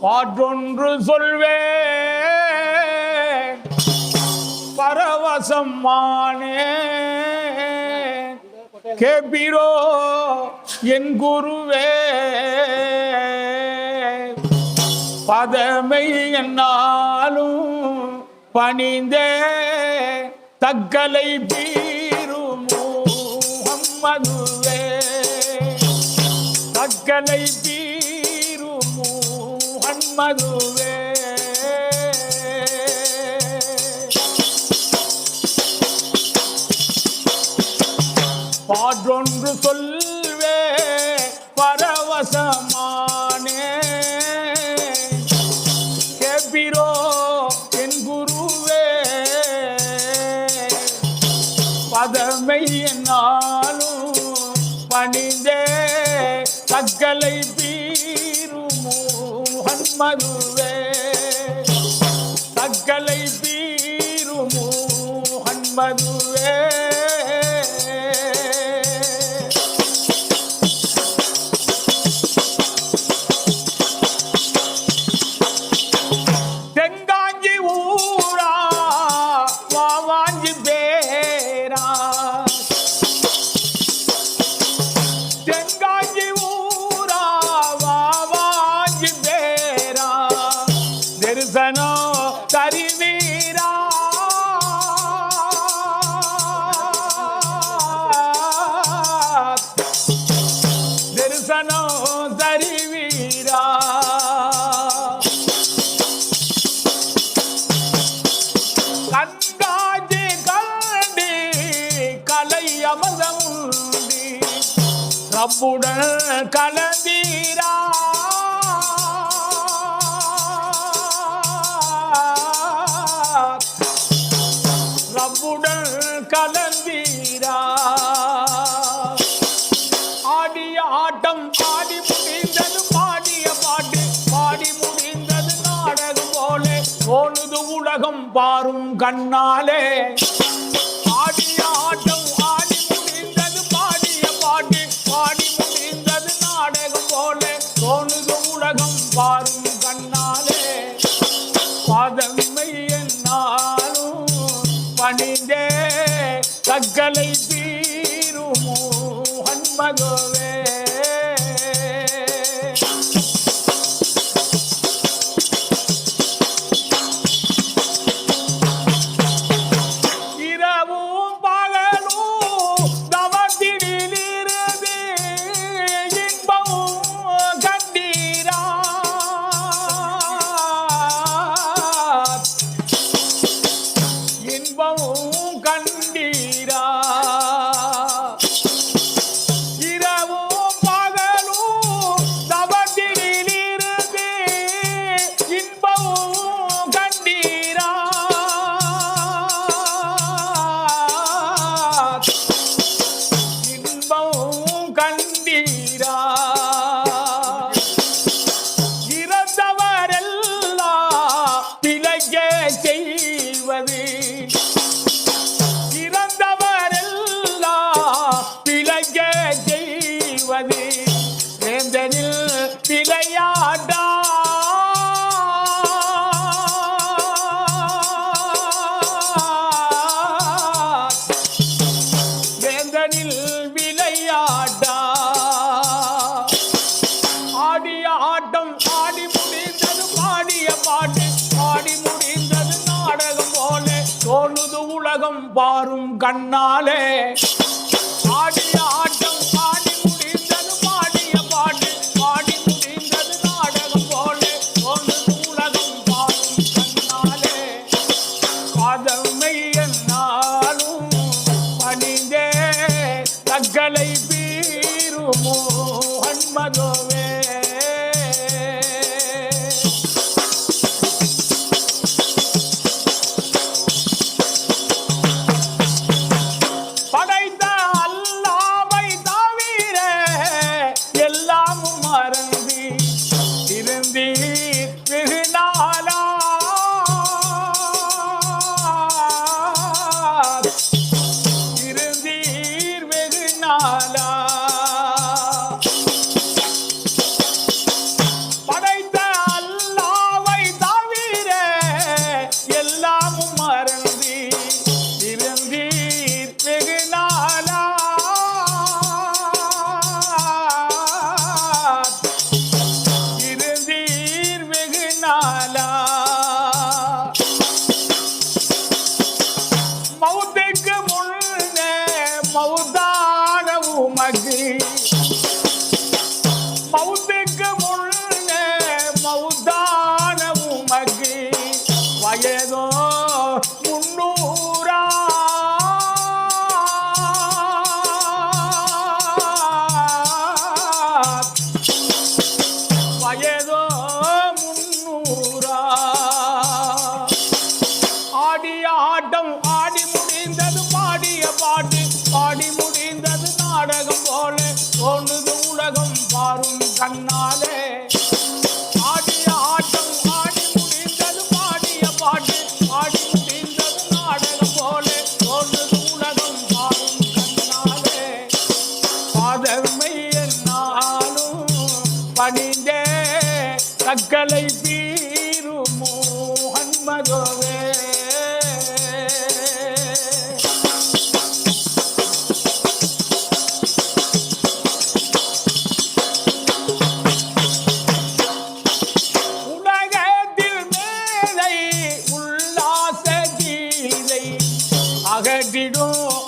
பாற்றொன்று சொல்வே. பரவசம் மானே. கேபிரோ என் குருவே. பதமை என்னாலும் பணிந்தே. தக்கலை பீரும் மதுவே தக்கலை பீ முகம்மதுவே பாற்றொன்று சொல்வே மருவே தக்கலை பீரும் முகன்மதுவே தரிசனம் தருவீரா தரிசனம் தருவீரா கண்காட்சி கண்டி கலை அமதம் ரப்புடன் பாரும் கண்ணாலே. ஆடிய ஆட்டம் ஆடி முடிந்தது பாடிய பாட்டு பாடி முடிந்தது நாடகம் போல. தோணுது உலகம் பாரும் கண்ணாலே. பாதமை என்னாலும் பணிந்தே. தக்கலை தீருமோ ஹன்மகவே quem பாரும் கண்ணாலே. ஆடிய ஆட்டம் பாடி முடிந்தது பாடிய பாட்டு பாடி முடிந்தது நாடகம் போல. ஒன்று உலகம் பாரும் கண்ணாலே. காதமை என்னாலும் பணிந்தே தக்கலை பீருமோ ஹன்மதோவே ஆடிய ஆட்டம் ஆடி முடிந்தது பாடிய பாட்டு பாடி முடிந்தது நாடகம் போல தோன்றுது உலகம் பாரும் கண்ணாலே. அகற்றிடும்